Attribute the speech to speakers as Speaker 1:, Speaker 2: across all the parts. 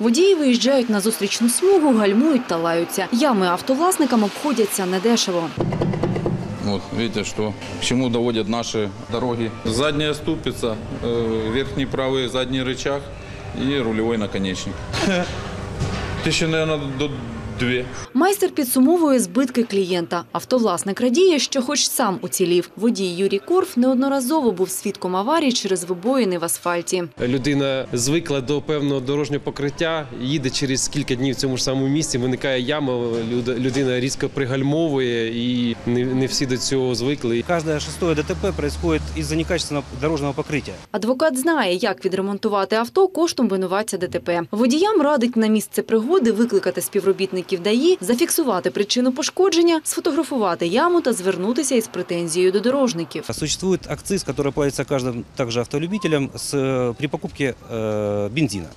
Speaker 1: Водії виїжджають на зустрічну смугу, гальмують та лаються. Ями автовласникам обходяться недешево.
Speaker 2: Вот видите, что к чему доводят наши дороги. Задняя ступица, э, верхний правый задний рычаг и рулевой наконечник. Тысячи, наверное, до две.
Speaker 1: Майстер підсумовує збитки клієнта. Автовласник радіє, що хоч сам уцілів. Водій Юрій Корф неодноразово був свідком аварій через вибоїни в асфальті.
Speaker 3: Людина звикла до певного дорожнього покриття, їде через кілька днів в цьому ж самому місці, виникає яма, людина різко пригальмовує і не, не всі до цього звикли.
Speaker 4: Каждое шестое ДТП происходит из-за некачественного дорожного покрытия.
Speaker 1: Адвокат знає, як відремонтувати авто коштом винуватця ДТП. Водіям радить на місце пригоди викликати співробітників ДАІ, зафіксувати причину пошкодження, сфотографувати яму та звернутися із претензією до дорожників.
Speaker 4: Существует акциз, который платится каждым также автолюбителям с, э, при покупке э, бензина.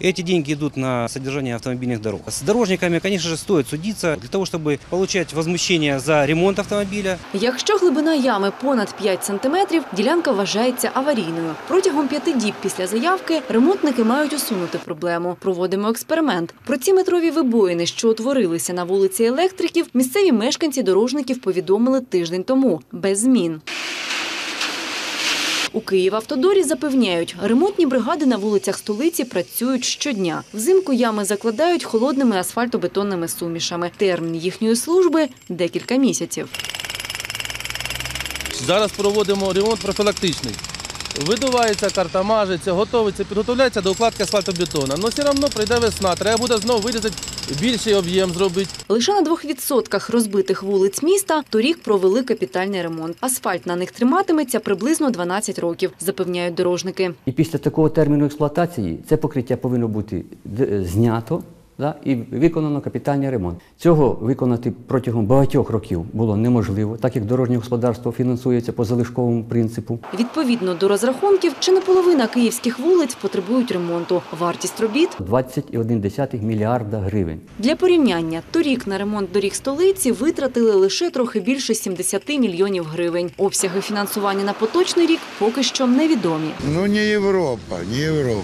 Speaker 4: Эти деньги идут на содержание автомобильных дорог. С дорожниками, конечно же, стоит судиться для того, чтобы получать возмущение за ремонт автомобиля,
Speaker 1: Якщо глибина ями понад 5 сантиметрів, ділянка вважається аварійною. Протягом п'яти діб після заявки ремонтники мають усунути проблему. Проводимо експеримент. Про ці метрові вибоїни, що утворилися на вулиці електриків, місцеві мешканці дорожників повідомили тиждень тому без змін. У Київавтодорі запевняють, ремонтні бригади на вулицях столиці працюють щодня. Взимку ями закладають холодними асфальтобетонними сумішами. Термін їхньої служби декілька місяців.
Speaker 5: Зараз проводимо ремонт профілактичний. Видувається карта, мажеться, готовиться, підготовляється до укладки асфальтобетона. Але все одно прийде весна, треба буде знову вирізати більший об'єм зробити.
Speaker 1: Лише на двох відсотках розбитих вулиць міста торік провели капітальний ремонт. Асфальт на них триматиметься приблизно 12 років, запевняють дорожники.
Speaker 6: І після такого терміну експлуатації це покриття повинно бути знято да, і виконано капітальний ремонт. Цього виконати протягом багатьох років було неможливо, так як дорожнє господарство фінансується по залишковому принципу.
Speaker 1: Відповідно до розрахунків, чи не половина київських вулиць потребують ремонту. Вартість робіт
Speaker 6: 21,1 мільярда гривень.
Speaker 1: для порівняння. Торік на ремонт доріг столиці витратили лише трохи більше 70 мільйонів гривень. Обсяги фінансування на поточний рік поки що невідомі.
Speaker 7: Ну, не Европа, не Европа.